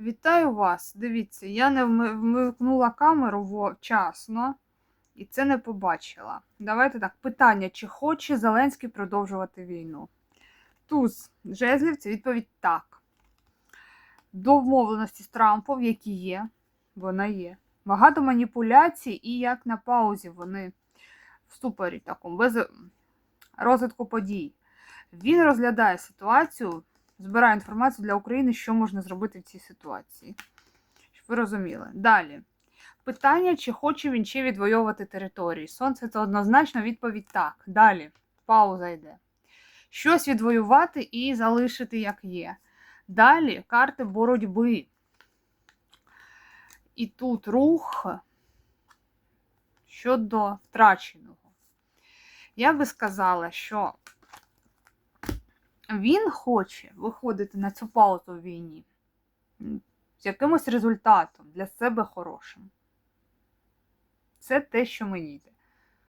Вітаю вас! Дивіться, я не вми- вмикнула камеру вчасно і це не побачила. Давайте так, питання: чи хоче Зеленський продовжувати війну? Туз жезлів це відповідь так. Домовленості з Трампом, які є, вона є. Багато маніпуляцій, і як на паузі вони в ступорі такому, без розвитку подій. Він розглядає ситуацію, збирає інформацію для України, що можна зробити в цій ситуації. Щоб ви розуміли. Далі. Питання, чи хоче він ще відвоювати території. Сонце це однозначно відповідь так. Далі. Пауза йде. Щось відвоювати і залишити як є. Далі карти боротьби. І тут рух щодо втраченого. Я би сказала, що він хоче виходити на цю паузу в війні з якимось результатом для себе хорошим. Це те, що мені йде.